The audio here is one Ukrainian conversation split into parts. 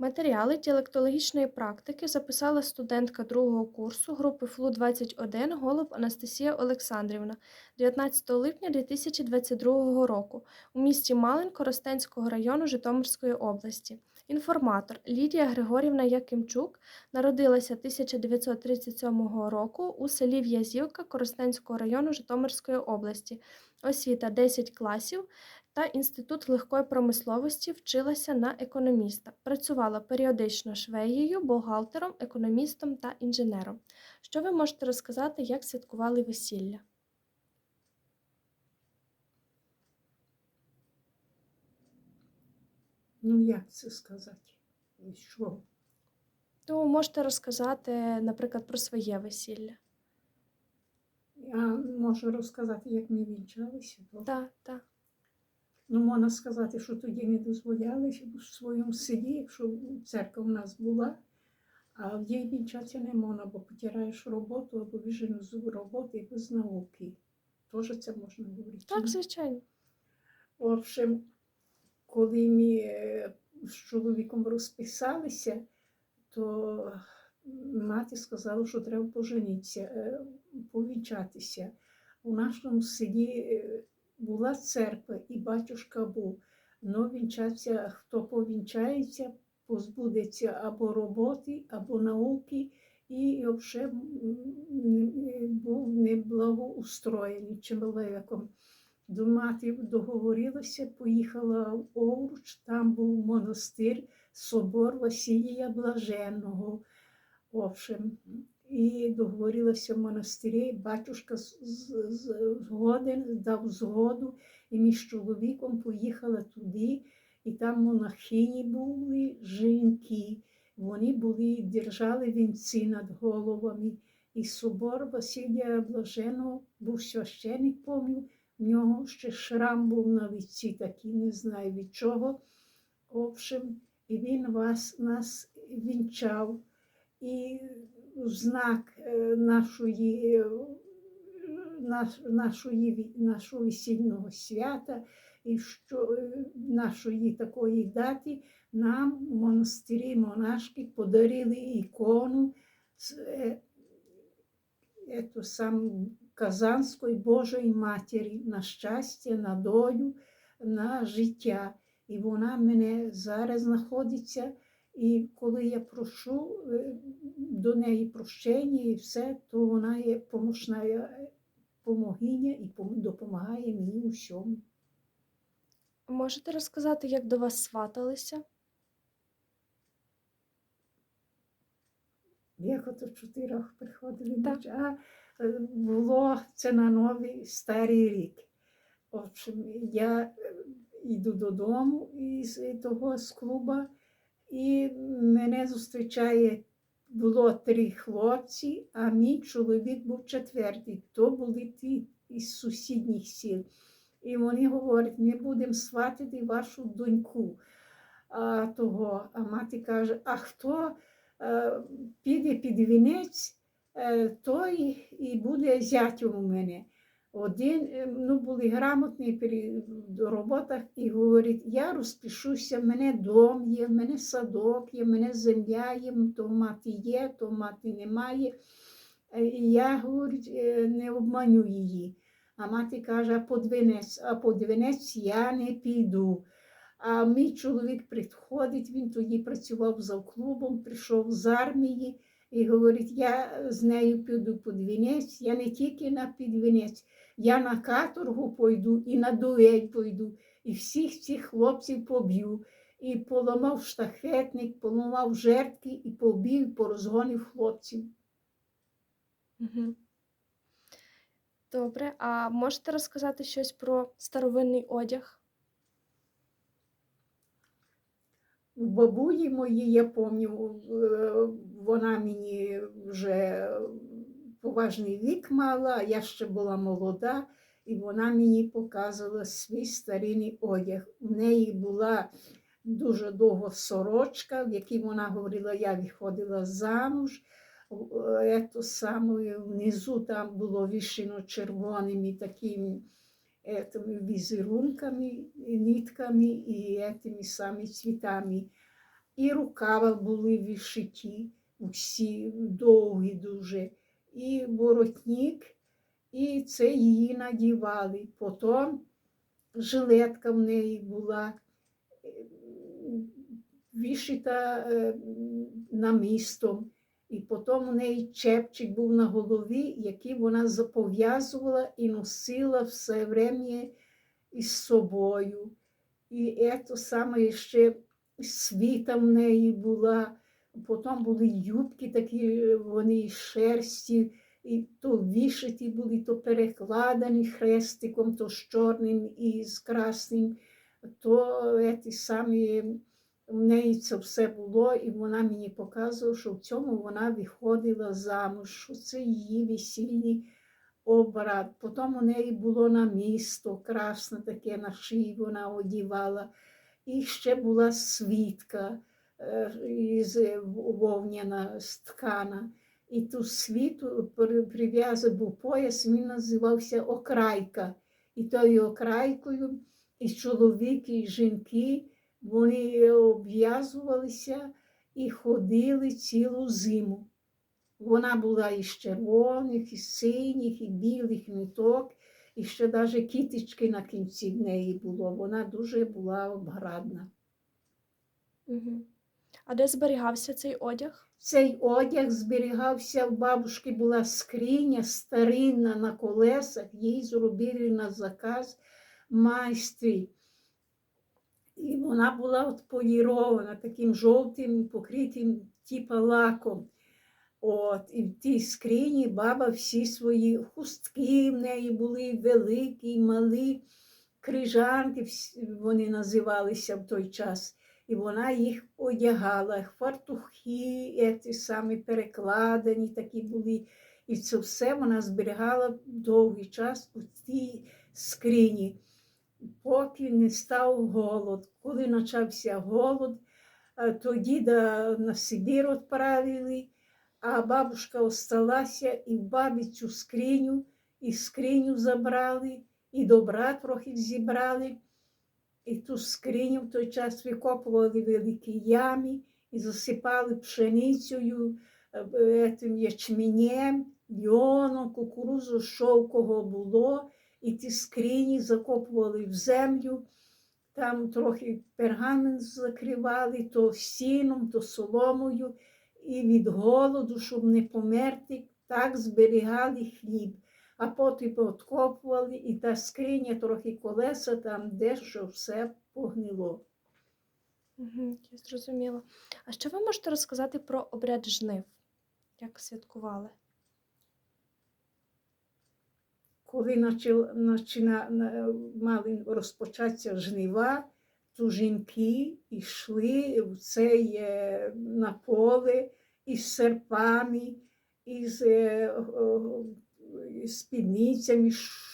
Матеріали діалектологічної практики записала студентка другого курсу групи ФЛУ-21 Голуб Анастасія Олександрівна 19 липня 2022 року у місті Малин Коростенського району Житомирської області. Інформатор Лідія Григорівна Якимчук народилася 1937 року у селі В'язівка Коростенського району Житомирської області. Освіта 10 класів та Інститут легкої промисловості вчилася на економіста. Працювала періодично швеєю, бухгалтером, економістом та інженером. Що ви можете розказати, як святкували весілля? Ну, як це сказати? Що? Ну, можете розказати, наприклад, про своє весілля. Я можу розказати, як ми вінчалися. Так, так. Ну, можна сказати, що тоді не дозволяли в своєму селі, якщо церква в нас була, а в їй вінчатися не можна, бо потираєш роботу або вижену з роботи без науки. Теж це можна говорити. Так, звичайно. В общем, коли ми е, з чоловіком розписалися, то мати сказала, що треба поженитися, е, повінчатися. У нашому селі е, була церква і батюшка був. Но вінчатися, хто повінчається, позбудеться або роботи, або науки, і взагалі був неблагоустроєний чоловіком. До мати договорилася, поїхала в Овруч, там був монастир, собор Василія Блаженного. Общем, і договорилася в монастирі. Батюшка згоден, дав згоду, і з чоловіком поїхали туди, і там монахині були жінки. Вони були, держали вінці над головами. І собор Василія Блаженого був священик, помню, в нього ще шрам був на віці, такий, не знаю від чого. Общем, і він вас, нас вінчав. І знак е, нашої, е, наш, нашої, нашого весільного свята і що, е, нашої такої дати нам в монастирі монашки подарили ікону ету сам Казанської Божої Матері на щастя, на долю, на життя. І вона мене зараз знаходиться. І коли я прошу е, до неї прощення і все, то вона є помощна е, помогиня і допомагає мені у всьому. Можете розказати, як до вас сваталися? Як ото чотирьох приходили Так. а е, було це на новий старий рік. Общем, я йду додому із того з клуба, і мене зустрічає було три хлопці, а мій чоловік був четвертий. То були ті із сусідніх сіл. І вони говорять, ми будемо сватити вашу доньку. А, того. а мати каже, а хто е, піде під вінець, е, той і буде зятем у мене. Один е, ну, були грамотні при роботах і говорить, я розпишуся, в мене дом є, в мене садок є, в мене земля є, то мати є, то мати немає. Е, І я говорить, е, не обманю її. А мати каже, а під вінець, а під вінець я не піду. А мій чоловік приходить, він тоді працював за клубом, прийшов з армії і говорить, я з нею піду під вінець, я не тільки на підвінець, я на каторгу пойду і на дуель пойду, і всіх цих хлопців поб'ю. І поламав штахетник, поламав жертки і побив, порозгонив хлопців. Угу. Добре, а можете розказати щось про старовинний одяг? У бабулі моїй, я пам'ятаю, е, вона мені вже поважний вік мала, я ще була молода, і вона мені показувала свій старинний одяг. У неї була дуже довга сорочка, в якій вона говорила, я виходила замуж. Е, то саме внизу там було вішено червоними такими этими візерунками, нитками і этими самими цвітами. і рукава були вишиті, усі довгі дуже, і воротник, і це її надівали. Потім жилетка в неї була е, вишита е, намістом. І потім у неї чепчик був на голові, який вона запов'язувала і носила все время із собою. І це саме ще світа в неї була. Потім були юбки такі, вони із шерсті, і то вішаті були, то перекладені хрестиком, то з чорним і з красним, то ті самі в неї це все було, і вона мені показувала, що в цьому вона виходила замуж, що це її весільний обрад. Потім у неї було намісто, красне таке на шиї вона одівала. І ще була світка е, із вовняна з ткана. І ту світу при- прив'язаний був пояс, він називався Окрайка. І тою окрайкою і чоловіки, і жінки вони обв'язувалися і ходили цілу зиму. Вона була із червоних, і синіх, і білих ниток, і ще навіть кіточки на кінці в неї було. Вона дуже була обградна. Угу. А де зберігався цей одяг? Цей одяг зберігався в бабушки була скриня старинна на колесах, їй зробили на заказ майстрі. І вона була от полірована таким жовтим, покритим типа лаком. От, і в тій скрині баба всі свої хустки в неї були великі, малі, крижанки вони називалися в той час. І вона їх одягала, фартухи, ці самі перекладені такі були. І це все вона зберігала довгий час у тій скрині, поки не став голод. Коли почався голод, е, то діда на Сибір відправили, а бабушка осталася і в бабі цю скриню, і скриню забрали, і добра трохи зібрали. І ту скриню в той час викопували в великій ямі і засипали пшеницею, е, тим ячменем, льоном, кукурузу, що кого було, і ті скрині закопували в землю, там трохи пергамент закривали, то сіном, то соломою, і від голоду, щоб не померти, так зберігали хліб а потім откопували, і та скриня, трохи колеса, там дещо все погнило. Угу, я зрозуміла. А що ви можете розказати про обряд жнив? Як святкували? Коли начал, начина, мали розпочатися жнива, то жінки йшли в цей е, на поле із серпами, із е, спідницями,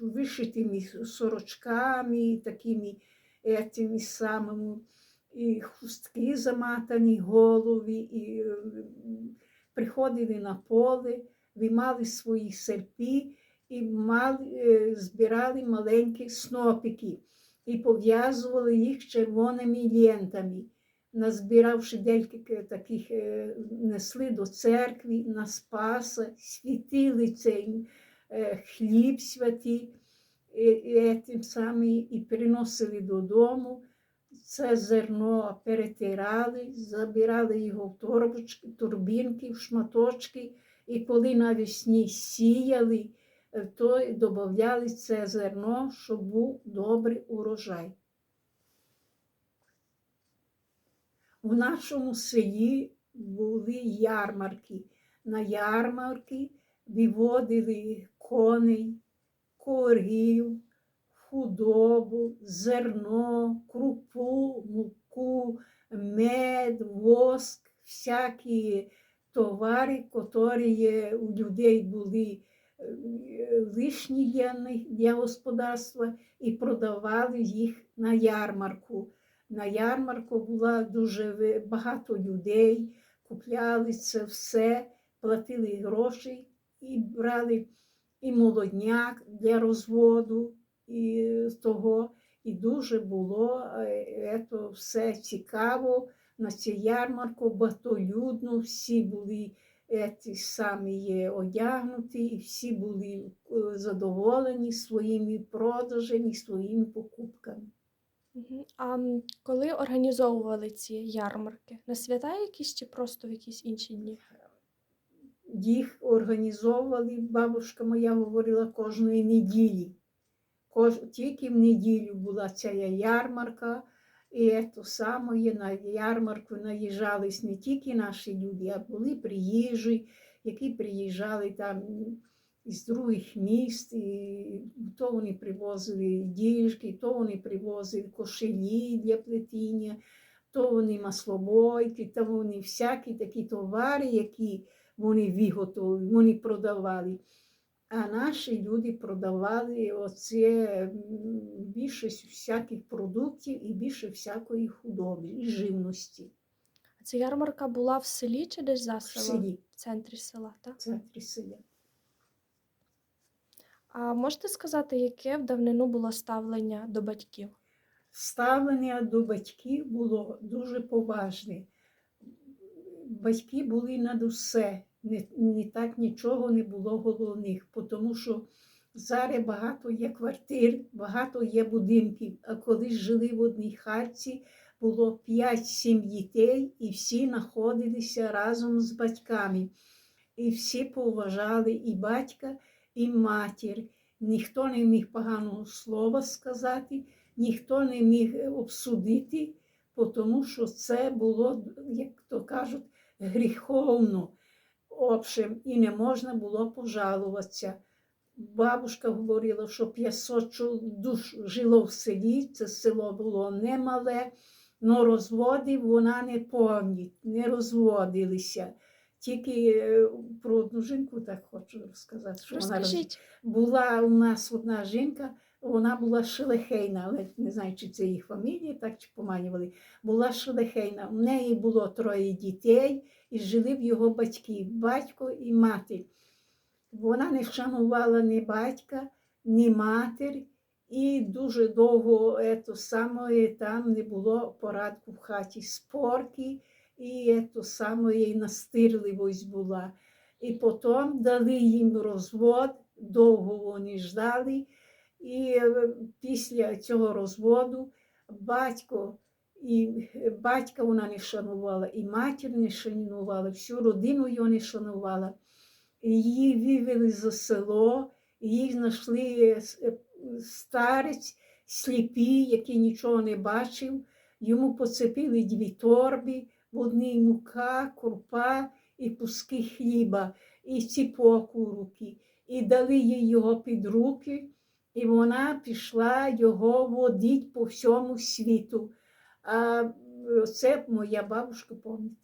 вишитими сорочками, такими етими самими, і хустки заматані голові, і е, приходили на поле, виймали свої серпи і мали, е, збирали маленькі снопики і пов'язували їх червоними лентами. Назбиравши декілька таких, е, несли до церкви, на Спаса, світили цей е, хліб святий, і, і, тим самим і приносили додому. Це зерно перетирали, забирали його в торбочки, турбінки, в шматочки, і коли навесні сіяли, е, то додавали це зерно, щоб був добрий урожай. У нашому селі були ярмарки. На ярмарки виводили коней, корів, худобу, зерно, крупу, муку, мед, воск, всякі товари, які у людей були е, лишні для, для господарства, і продавали їх на ярмарку. На ярмарку було дуже багато людей, купляли це все, платили гроші і брали і молодняк для розводу, і того. І дуже було е, ето все цікаво, на цю ярмарку багатолюдно, всі були ті самі одягнуті, і всі були е, задоволені своїми продажами, своїми покупками. А коли організовували ці ярмарки? На свята якісь чи просто в якісь інші дні? Їх організовували, бабушка моя говорила кожної неділі. Кож, тільки в неділю була ця ярмарка, і то саме на ярмарку наїжджались не тільки наші люди, а були приїжджі, які приїжджали там із других міст, і то вони привозили діжки, то вони привозили кошелі для плетіння, то вони маслобойки, то вони всякі такі товари, які вони виготовили, вони продавали. А наші люди продавали оце більше всяких продуктів і більше всякої худоби і живності А ця ярмарка була в селі чи десь за в селі, В центрі села, так? в центрі села. А можете сказати, яке в давнину було ставлення до батьків? Ставлення до батьків було дуже поважне. Батьки були над усе, не, не так нічого не було головних, тому що зараз багато є квартир, багато є будинків. А коли жили в одній хатці, було 5-7 дітей, і всі знаходилися разом з батьками. І всі поважали і батька, і матір. Ніхто не міг поганого слова сказати, ніхто не міг обсудити, тому що це було, як то кажуть, гріховно. Общем, і не можна було пожалуватися. Бабушка говорила, що 500 чол- душ жило в селі, це село було немале, але розводів вона не пам'ятає, не розводилися. Тільки е, про одну жінку так хочу розказати. Що вона роз- була у нас одна жінка, вона була шелехейна, але не знаю, чи це їх фамілія, так чи поманювали. Була шелехейна. У неї було троє дітей і жили в його батьки, батько і мати. Вона не шанувала ні батька, ні матір, і дуже довго ето саме, там не було порядку в хаті спорки, і ето саме і настирливість була. І потім дали їм розвод, довго вони ждали. І е, після цього розводу батько і е, батька вона не шанувала, і матір не шанувала, всю родину його не шанувала. І Її вивели за село, і їх знайшли е, старець сліпий, який нічого не бачив. Йому поцепили дві торби, в одній мука, крупа і куски хліба, і ціпок у руки. І дали їй його під руки, і вона пішла його водить по всьому світу. А е, це моя бабушка пам'ятає.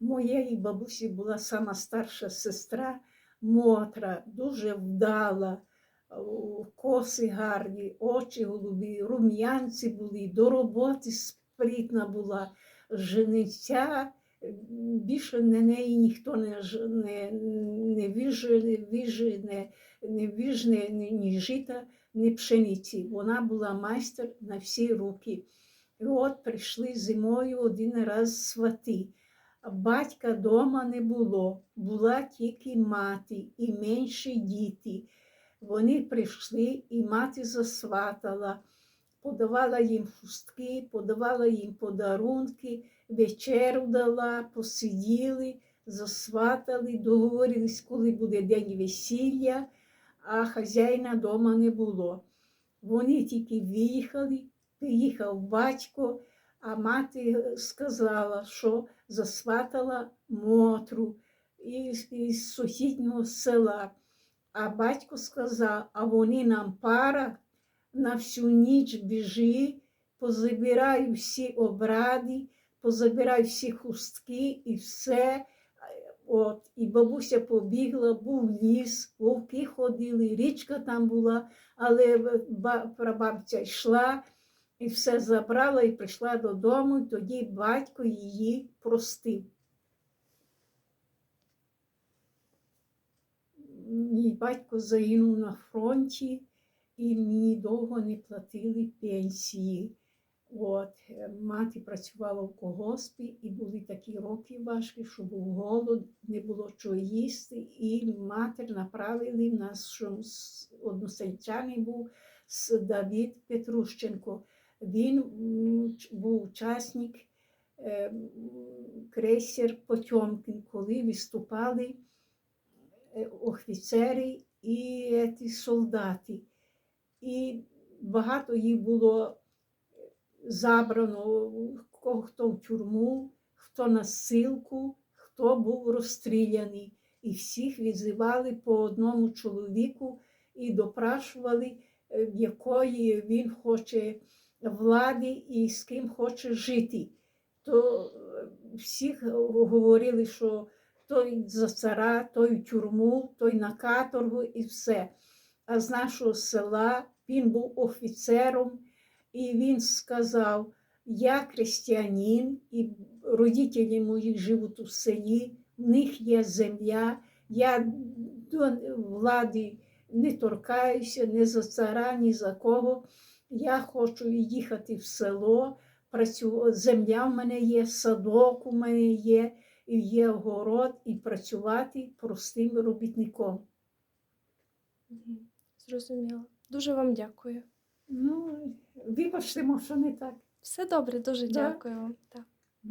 Моєї бабусі була сама старша сестра Мотра, дуже вдала, коси гарні, очі голубі, рум'янці були, до роботи спритна була, жениця. Більше на неї ніхто не, не, не віже, віже, не, не віжне ні жита, ні пшениці. Вона була майстер на всі руки. І от прийшли зимою один раз свати. Батька дома не було, була тільки мати і менші діти. Вони прийшли, і мати засватала, подавала їм хустки, подавала їм подарунки, вечеру дала, посиділи, засватали, договорились, коли буде день весілля, а хазяїна дома не було. Вони тільки виїхали, приїхав батько, а мати сказала, що засватала Мотру із, із сусіднього села. А батько сказав, а вони нам пара на всю ніч біжи, позабирай всі обради, позабирай всі хустки і все. От, і бабуся побігла, був ліс, вовки ходили, річка там була, але ба- прабабця йшла і все забрала і прийшла додому, і тоді батько її простив. Мій батько загинув на фронті, і мені довго не платили пенсії. От, е, мати працювала в колгоспі, і були такі роки важкі, що був голод, не було чого їсти. І матір направили в нас, що односельчаний був Давід Петрущенко. Він був учасник е, м, крейсер Потьомкін, коли виступали офіцери і е, ті солдати. І багато їх було забрано, кого хто в тюрму, хто на ссилку, хто був розстріляний. І всіх відзивали по одному чоловіку і допрашували, е, в якої він хоче влади і з ким хоче жити. То е, всіх говорили, що той за цара, той в тюрму, той на каторгу і все. А з нашого села він був офіцером, і він сказав: Я християнин, і родителі мої живуть у селі, в них є земля, я до влади не торкаюся ні за цара, ні за кого. Я хочу їхати в село, земля в мене є, садок у мене є, і є город, і працювати простим робітником. Зрозуміло. Дуже вам дякую. Ну, вибачте, що не так. Все добре, дуже Да. дякую вам. Так.